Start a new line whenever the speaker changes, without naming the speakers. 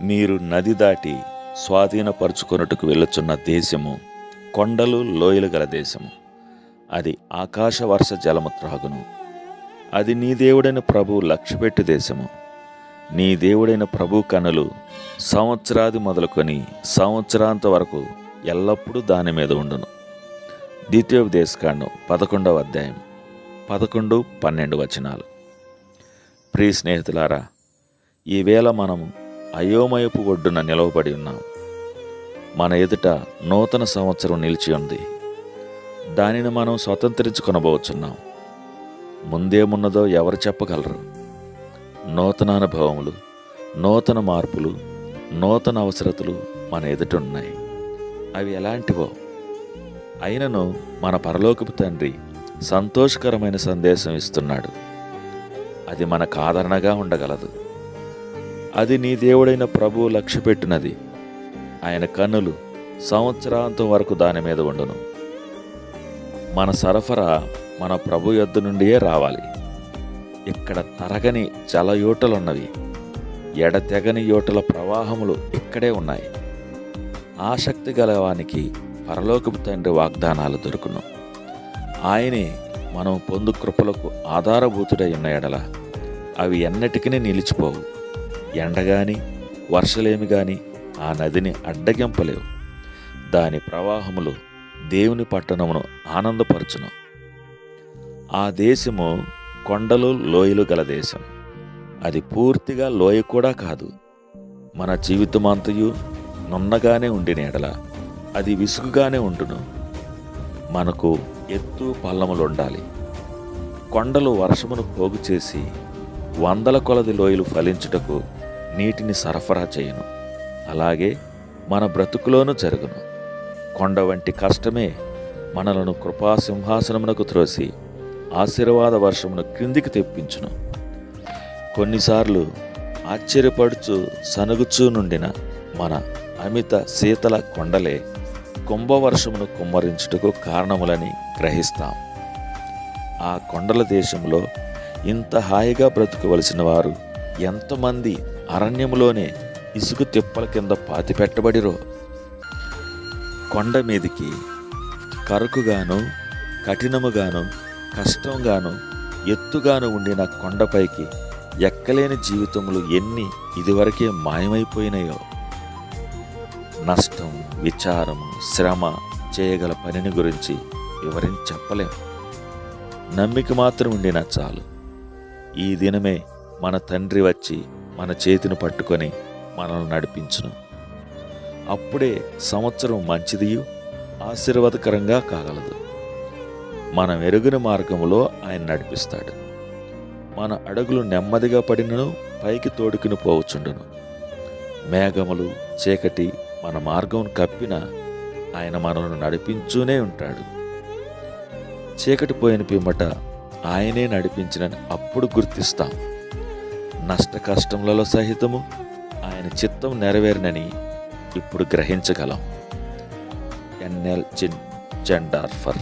మీరు నది దాటి స్వాధీనపరుచుకొనుటకు వెళ్ళుచున్న దేశము కొండలు లోయలు గల దేశము. అది ఆకాశవర్ష జలము త్రాగును. అది నీ దేవుడైన ప్రభు లక్ష్యపెట్టు దేశము. నీ దేవుడైన ప్రభు కనులు సంవత్సరాది మొదలుకొని సంవత్సరాంత వరకు ఎల్లప్పుడూ దాని మీద ఉండును. ద్వితీయోపదేశకాండం పదకొండవ అధ్యాయం పదకొండు పన్నెండు వచనాలు. ప్రియ స్నేహితులారా ఈవేళ మనము అయోమయపు ఒడ్డున నిలవబడి ఉన్నాం. మన ఎదుట నూతన సంవత్సరం నిలిచి ఉంది. దానిని మనం స్వతంత్రించుకొనబోచున్నాం. ముందేమున్నదో ఎవరు చెప్పగలరు? నూతన అనుభవములు నూతన మార్పులు నూతన అవసరతలు మన ఎదుట ఉన్నాయి. అవి ఎలాంటివో? అయినను మన పరలోకపు తండ్రి సంతోషకరమైన సందేశం ఇస్తున్నాడు. అది మనకు ఆదరణగా ఉండగలదు. అది నీ దేవుడైన ప్రభువు లక్ష్యపెట్టినది ఆయన కన్నులు సంవత్సరాంతం వరకు దాని మీద ఉండును. మన సరఫరా మన ప్రభు యొద్ద నుండియే రావాలి. ఇక్కడ తరగని జలయోటలున్నవి ఎడతెగని యోటల ప్రవాహములు ఇక్కడే ఉన్నాయి. ఆసక్తి గలవానికి పరలోకపు తండ్రి వాగ్దానాలు దొరుకును. ఆయనే మనం పొందు కృపలకు ఆధారభూతుడై ఉన్న ఎడల అవి ఎన్నటికీ నిలిచిపోవు. ఎండగాని వర్షలేమి గాని ఆ నదిని అడ్డగింపలేవు. దాని ప్రవాహములు దేవుని పట్టణమును ఆనందపరచును. ఆ దేశము కొండలు లోయలు గల దేశం. అది పూర్తిగా లోయ కూడా కాదు. మన జీవితమంతయు నున్నగానే ఉండి నీడల అది విసుగుగానే ఉండును. మనకు ఎత్తు పల్లములు ఉండాలి కొండలు వర్షమును పోగు చేసి వందల కొలది లోయలు ఫలించుటకు నీటిని సరఫరా చేయును. అలాగే మన బ్రతుకులోనూ జరుగును. కొండ వంటి కష్టమే మనలను కృపా సింహాసనమునకు త్రోసి ఆశీర్వాద వర్షమును క్రిందికి తెప్పించును. కొన్నిసార్లు ఆశ్చర్యపడుచు సనుగుచూ నుండిన మన అమిత శీతల కొండలే కుంభవర్షమును కుమ్మరించుటకు కారణములని గ్రహిస్తాం. ఆ కొండల దేశంలో ఇంత హాయిగా బ్రతుకవలసిన వారు ఎంతమంది అరణ్యములోనే ఇసుక తిప్పల కింద పాతిపెట్టబడిరో. కొండ మీదికి కరుకుగాను కఠినముగాను కష్టంగాను ఎత్తుగాను ఉండిన కొండపైకి ఎక్కలేని జీవితములు ఎన్ని ఇదివరకే మాయమైపోయినాయో. నష్టం విచారం శ్రమ చేయగల పనిని గురించి వివరించి చెప్పలేం నమ్మిక మాత్రం ఉండినా చాలు. ఈ దినమే మన తండ్రి వచ్చి మన చేతిని పట్టుకొని మనల్ని నడిపించును. అప్పుడే సంవత్సరం మంచిదియు ఆశీర్వాదకరంగా కాగలదు. మనం ఎరుగున మార్గములో ఆయన నడిపిస్తాడు. మన అడుగులు నెమ్మదిగా పడినను పైకి తోడుకుని పోవచ్చుండును. మేఘములు చీకటి మన మార్గం కప్పిన ఆయన మనల్ని నడిపించూనే ఉంటాడు. చీకటి పోయిన పిమ్మట ఆయనే నడిపించినని అప్పుడు గుర్తిస్తాం. నష్ట కష్టములలో సహితము ఆయన చిత్తం నెరవేరినని ఇప్పుడు గ్రహించగలం. ఎన్ఎల్ చిన్ జెండార్ఫర్.